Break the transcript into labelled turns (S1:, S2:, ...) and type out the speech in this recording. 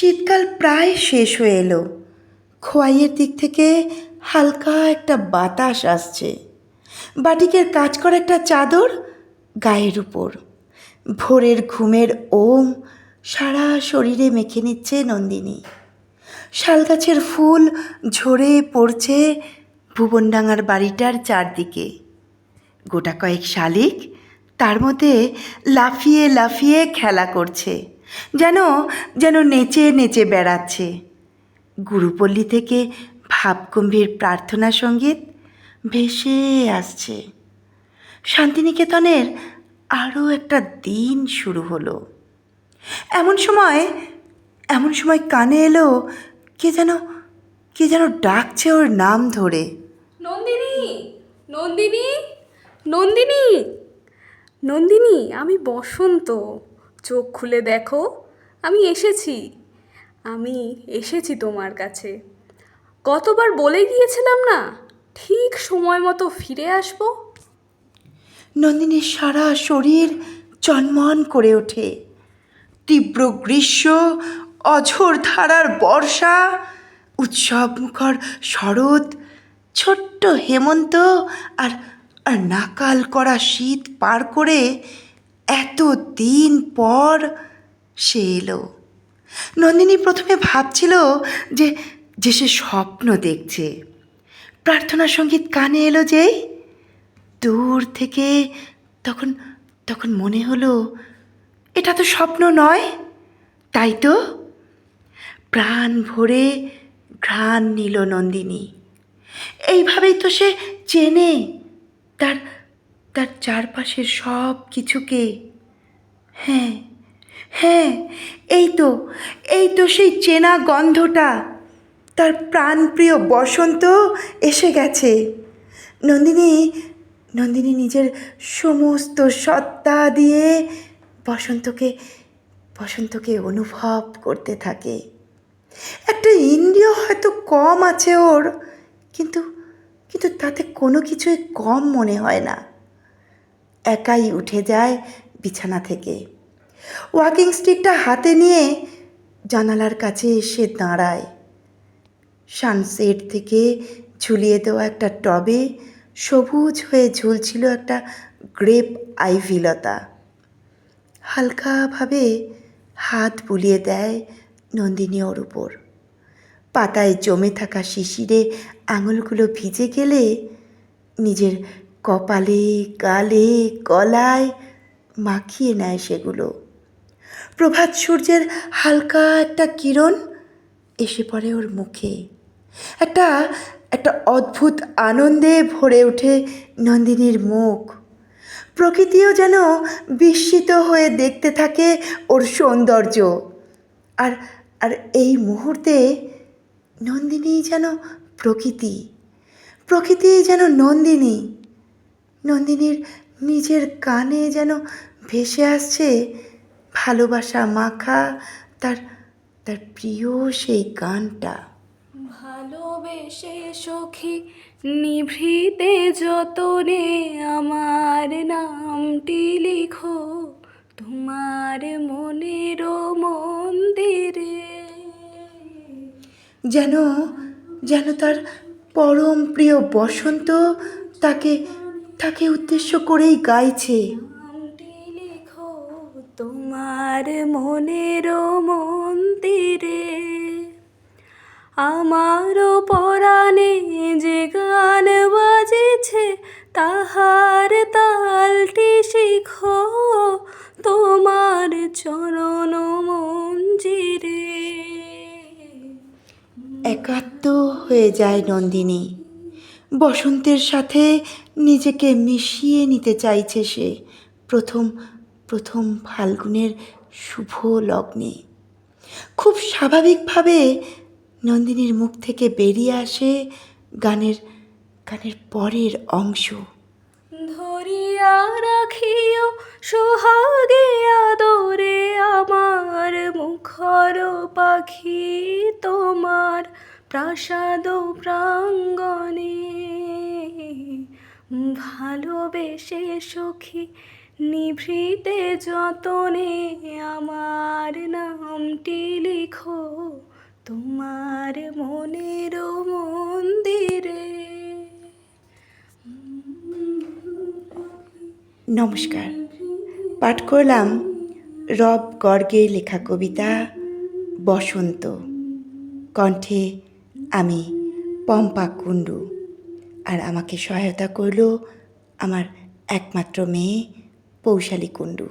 S1: শীতকাল প্রায় শেষ হয়ে এলো। খোয়াইয়ের দিক থেকে হালকা একটা বাতাস আসছে। বাটিকের কাজ করা একটা চাদর গায়ের উপর। ভোরের ঘুমের ওম সারা শরীরে মেখে নিচ্ছে নন্দিনী। শালগাছের ফুল ঝরে পড়ছে ভুবনডাঙ্গার বাড়িটার চারদিকে। গোটা কয়েক শালিক তার মধ্যে লাফিয়ে লাফিয়ে খেলা করছে। যেন যেন নেচে নেচে বেড়াচ্ছে। গুরুপল্লী থেকে ভাবগম্ভীর প্রার্থনা সংগীত ভেসে আসছে। শান্তিনিকেতনের আরও একটা দিন শুরু হলো। এমন সময় এমন সময় কানে এলো কে যেন কে যেন ডাকছে ওর নাম ধরে।
S2: নন্দিনী নন্দিনী নন্দিনী নন্দিনী, আমি বসন্ত। চোখ খুলে দেখো, আমি এসেছি। আমি এসেছি তোমার কাছে। কতবার বলে গিয়েছিলাম না, ঠিক সময় মতো ফিরে আসব?
S1: নন্দিনীর সারা শরীর চনমন করে ওঠে। তীব্র গ্রীষ্ম, অঝোর ধারার বর্ষা, উৎসব মুখর শরৎ, ছোট্ট হেমন্ত আর আর নাকাল করা শীত পার করে এত দিন পর সে এলো। নন্দিনী প্রথমে ভাবছিল যে যে সে স্বপ্ন দেখছে। প্রার্থনা সংগীত কানে এলো যেই দূর থেকে তখন তখন মনে হলো, এটা তো স্বপ্ন নয়, তাই তো? প্রাণ ভরে ঘ্রাণ নিল নন্দিনী। এইভাবেই তো সে চেনে, তার তার চারপাশের সব কিছুকে। হ্যাঁ হ্যাঁ এই তো এই তো সেই চেনা গন্ধটা। তার প্রাণপ্রিয় বসন্ত এসে গেছে। নন্দিনী নন্দিনী নিজের সমস্ত সত্তা দিয়ে বসন্তকে বসন্তকে অনুভব করতে থাকে। একটা ইন্দ্রিয় হয়তো কম আছে ওর, কিন্তু কিন্তু তাতে কোনো কিছুই কম মনে হয় না। একাই উঠে যায় বিছানা থেকে। ওয়াকিং স্টিকটা হাতে নিয়ে জানালার কাছে এসে দাঁড়ায়। সানসেট থেকে ঝুলিয়ে দেওয়া একটা টবে সবুজ হয়ে ঝুলছিল একটা গ্রেপ আইভিলতা হালকাভাবে হাত বুলিয়ে দেয় নন্দিনী ওর উপর। পাতায় জমে থাকা শিশিরে আঙুলগুলো ভিজে গেলে নিজের কপালে গালে গলায় মাখিয়ে নেয় সেগুলো। প্রভাত সূর্যের হালকা একটা কিরণ এসে পড়ে ওর মুখে। একটা একটা অদ্ভুত আনন্দে ভরে ওঠে নন্দিনীর মুখ। প্রকৃতিও যেন বিস্মিত হয়ে দেখতে থাকে ওর সৌন্দর্য। আর আর এই মুহূর্তে নন্দিনী যেন প্রকৃতি। প্রকৃতি যেন নন্দিনী। নন্দিনীর নিজের কানে যেন ভেসে আসছে ভালোবাসা মাখা তার তার প্রিয় সেই গানটা।
S2: ভালোবেসে সখী নিভৃতে যতনে আমার নামটি লিখো তোমার মনের মন্দিরে।
S1: যেন যেন তার পরম প্রিয় বসন্ত তাকে তাকে উদ্দেশ্য করেই গাইছে।
S2: লিখো তোমার মনের মন্দিরে আমারও পরাণে যে গান বাজেছে তাহার তালটি শিখো তোমার চরণ মঞ্জিরে
S1: একাত্ম হয়ে যায় নন্দিনী। বসন্তের সাথে নিজেকে মিশিয়ে নিতে চাইছে সে। প্রথম প্রথম ফাল্গুনের শুভ লগ্নে। খুব স্বাভাবিকভাবে নন্দিনীর মুখ থেকে বেরিয়ে আসে গানের গানের পরের অংশ।
S2: ধরিয়া রাখিও সোহাগে আদরে আমার মুখর পাখি তোমার প্রাসাদ প্রাঙ্গণে। ভালোবেসে সখী, নিভৃতে যতনে আমার নামটি লিখো, তোমার মনের মন্দিরে।
S1: নমস্কার। পাঠ করলাম রব গর্গের লেখা কবিতা বসন্ত। কণ্ঠে আমি পম্পা কুণ্ডু। আর আমাকে সহায়তা করল আমার একমাত্র মেয়ে পৌশালী কুণ্ডু।